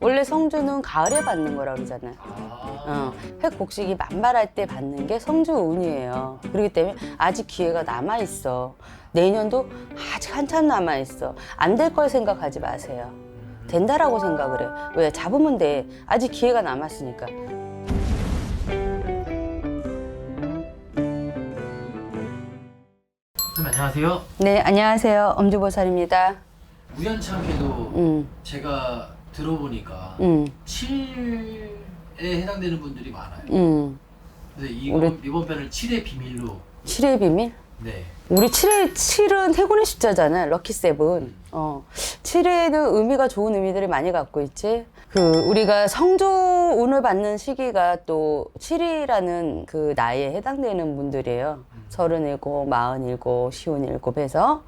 원래 성주는 가을에 받는 거라고 그러잖아요. 아, 어, 획 곡식이 만발할 때 받는 게 성주 운이에요. 그렇기 때문에 아직 기회가 남아 있어. 내년도 아직 한참 남아 있어. 안 될 걸 생각하지 마세요. 된다라고 생각을 해. 왜? 잡으면 돼. 아직 기회가 남았으니까. 선생님 안녕하세요. 네, 안녕하세요. 엄주보살입니다. 우연찮게도 음, 제가 들어보니까 음, 7에 해당되는 분들이 많아요. 음. 그래서 이번, 이번 편을 7의 비밀로 칠의 비밀? 네. 우리 칠의칠은 해군의 숫자잖아요. 럭키 세븐. 어. 칠회는 의미가 좋은 의미들을 많이 갖고 있지. 그 우리가 성조 운을 받는 시기가 또 7이라는 그 나이에 해당되는 분들이에요. 서른일곱, 마흔일곱, 쉬운일곱 해서.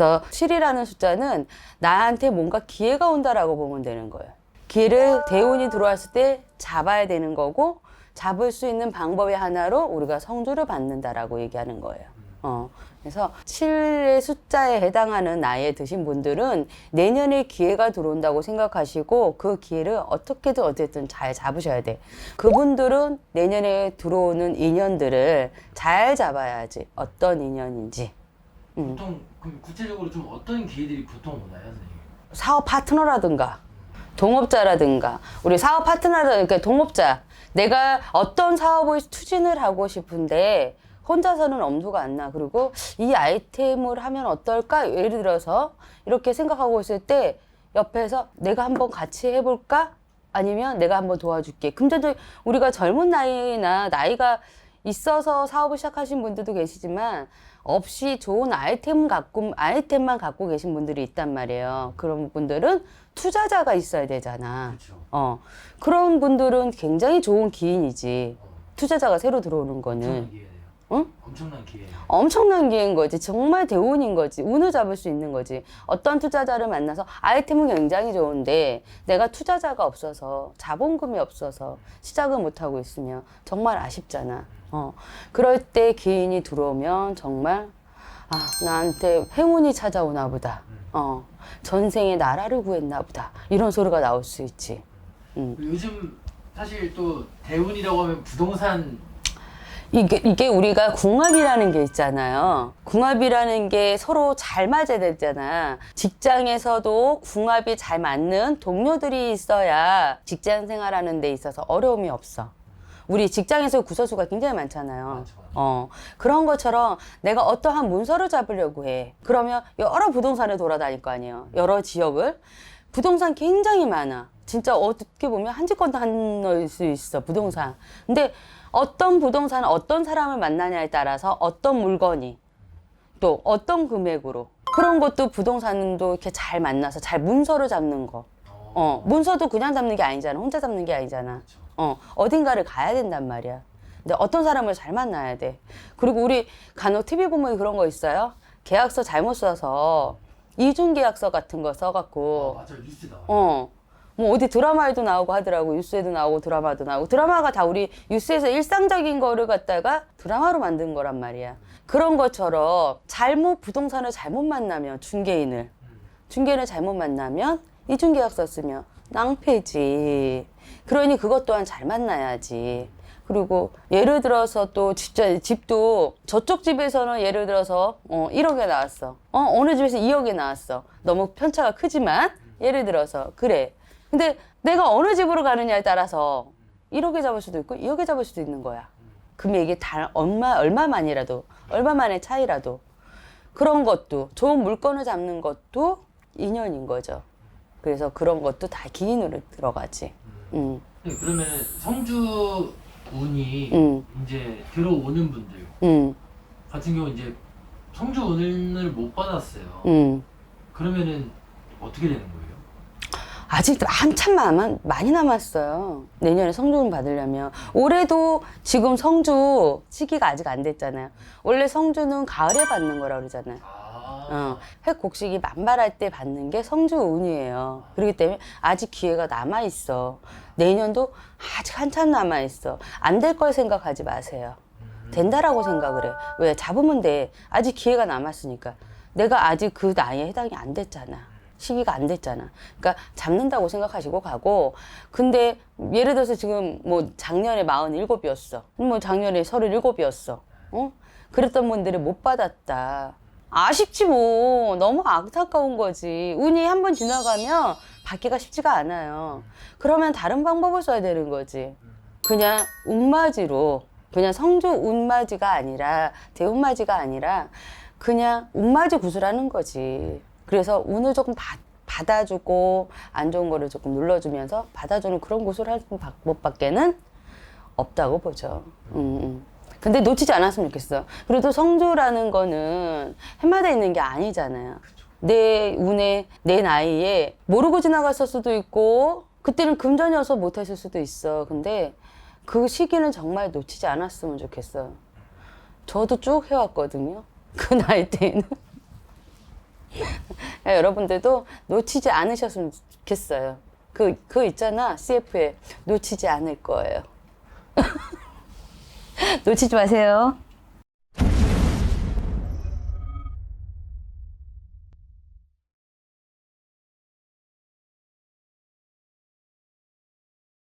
그래서 7이라는 숫자는 나한테 뭔가 기회가 온다라고 보면 되는 거예요. 기회를 대운이 들어왔을 때 잡아야 되는 거고 잡을 수 있는 방법의 하나로 우리가 성주를 받는다라고 얘기하는 거예요. 어. 그래서 7의 숫자에 해당하는 나이에 드신 분들은 내년에 기회가 들어온다고 생각하시고 그 기회를 어떻게든 어쨌든 잘 잡으셔야 돼. 그분들은 내년에 들어오는 인연들을 잘 잡아야지. 어떤 인연인지. 음. 보통 그럼 구체적으로 좀 어떤 기회들이 보통 오나요, 선생님? 사업 파트너라든가 동업자라든가 우리 사업 파트너라든가 그러니까 동업자 내가 어떤 사업을 추진을 하고 싶은데 혼자서는 엄두가 안 나. 그리고 이 아이템을 하면 어떨까? 예를 들어서 이렇게 생각하고 있을 때 옆에서 내가 한번 같이 해볼까? 아니면 내가 한번 도와줄게. 금전적 우리가 젊은 나이나 나이가 있어서 사업을 시작하신 분들도 계시지만 없이 좋은 아이템 갖고 아이템만 갖고 계신 분들이 있단 말이에요. 그런 분들은 투자자가 있어야 되잖아. 그렇죠. 어 그런 분들은 굉장히 좋은 기인이지. 어, 투자자가 새로 들어오는 엄청난 거는 기회네요. 응? 엄청난 기회. 엄청난 기회인 거지. 정말 대운인 거지. 운을 잡을 수 있는 거지. 어떤 투자자를 만나서 아이템은 굉장히 좋은데 내가 투자자가 없어서 자본금이 없어서 시작을 못 하고 있으면 정말 아쉽잖아. 어. 그럴 때 기인이 들어오면 정말 아, 나한테 행운이 찾아오나 보다. 어. 전생에 나라를 구했나 보다. 이런 소리가 나올 수 있지. 음. 요즘 사실 또 대운이라고 하면 부동산 이게, 이게 우리가 궁합이라는 게 있잖아요. 궁합이라는 게 서로 잘 맞아야 되잖아. 직장에서도 궁합이 잘 맞는 동료들이 있어야 직장 생활하는 데 있어서 어려움이 없어. 우리 직장에서 구설수가 굉장히 많잖아요. 어, 그런 것처럼 내가 어떠한 문서를 잡으려고 해. 그러면 여러 부동산을 돌아다닐 거 아니에요. 여러 지역을. 부동산 굉장히 많아. 진짜 어떻게 보면 한 집권도 한 넣을 수 있어, 부동산. 근데 어떤 부동산은 어떤 사람을 만나냐에 따라서 어떤 물건이 또 어떤 금액으로 그런 것도 부동산도 이렇게 잘 만나서 잘 문서를 잡는 거. 어, 어, 문서도 그냥 잡는 게 아니잖아. 혼자 잡는 게 아니잖아. 어, 어딘가를 가야 된단 말이야. 근데 어떤 사람을 잘 만나야 돼. 그리고 우리 간혹 TV 보면 그런 거 있어요. 계약서 잘못 써서 이중 계약서 같은 거 어, 써갖고 맞아 뉴스 나와요. 어. 뭐 어디 드라마에도 나오고 하더라고. 뉴스에도 나오고 드라마도 나오고. 드라마가 다 우리 뉴스에서 일상적인 거를 갖다가 드라마로 만든 거란 말이야. 그런 것처럼 잘못 부동산을 잘못 만나면 중개인을 중개인을 잘못 만나면 이중계약서 쓰면 낭패지. 그러니 그것 또한 잘 만나야지. 그리고 예를 들어서 또 진짜 집도 저쪽 집에서는 예를 들어서 어 1억에 나왔어. 어 어느 집에서 2억에 나왔어. 너무 편차가 크지만 예를 들어서 그래. 근데 내가 어느 집으로 가느냐에 따라서 1억에 잡을 수도 있고 2억에 잡을 수도 있는 거야. 금액이 다 얼마 얼마만이라도 얼마만의 차이라도 그런 것도 좋은 물건을 잡는 것도 인연인 거죠. 그래서 그런 것도 다 기인으로 들어가지. 음, 네, 그러면 성주 운이 음, 이제 들어오는 분들 음, 같은 경우 이제 성주 운을 못 받았어요. 음. 그러면은 어떻게 되는 거예요? 아직 한참 남 많이 남았어요. 내년에 성주운 받으려면 올해도 지금 성주 시기가 아직 안 됐잖아요. 원래 성주는 가을에 받는 거라고 그러잖아요. 아, 어, 획곡식이 만발할 때 받는 게 성주 운이에요. 그렇기 때문에 아직 기회가 남아 있어. 내년도 아직 한참 남아 있어. 안 될 걸 생각하지 마세요. 된다라고 생각을 해. 왜? 잡으면 돼. 아직 기회가 남았으니까. 내가 아직 그 나이에 해당이 안 됐잖아. 시기가 안 됐잖아. 그러니까 잡는다고 생각하시고 가고 근데 예를 들어서 지금 뭐 작년에 47이었어. 뭐 작년에 37이었어. 어? 그랬던 분들이 못 받았다. 아쉽지 뭐. 너무 안타까운 거지. 운이 한 번 지나가면 받기가 쉽지가 않아요. 그러면 다른 방법을 써야 되는 거지. 그냥 운맞이로 그냥 성조 운맞이가 아니라 대운맞이가 아니라 그냥 운맞이 구슬하는 거지. 그래서 운을 조금 받, 받아주고 안 좋은 거를 조금 눌러주면서 받아주는 그런 구슬할 방법밖에는 없다고 보죠. 음, 음. 근데 놓치지 않았으면 좋겠어. 그래도 성조라는 거는 해마다 있는 게 아니잖아요. 내 운에 내 나이에 모르고 지나갔을 수도 있고 그때는 금전이어서 못했을 수도 있어. 근데 그 시기는 정말 놓치지 않았으면 좋겠어. 저도 쭉 해왔거든요. 그 나이 때는. 여러분들도 놓치지 않으셨으면 좋겠어요. 그, 그 있잖아. CF에 놓치지 않을 거예요. 놓치지 마세요.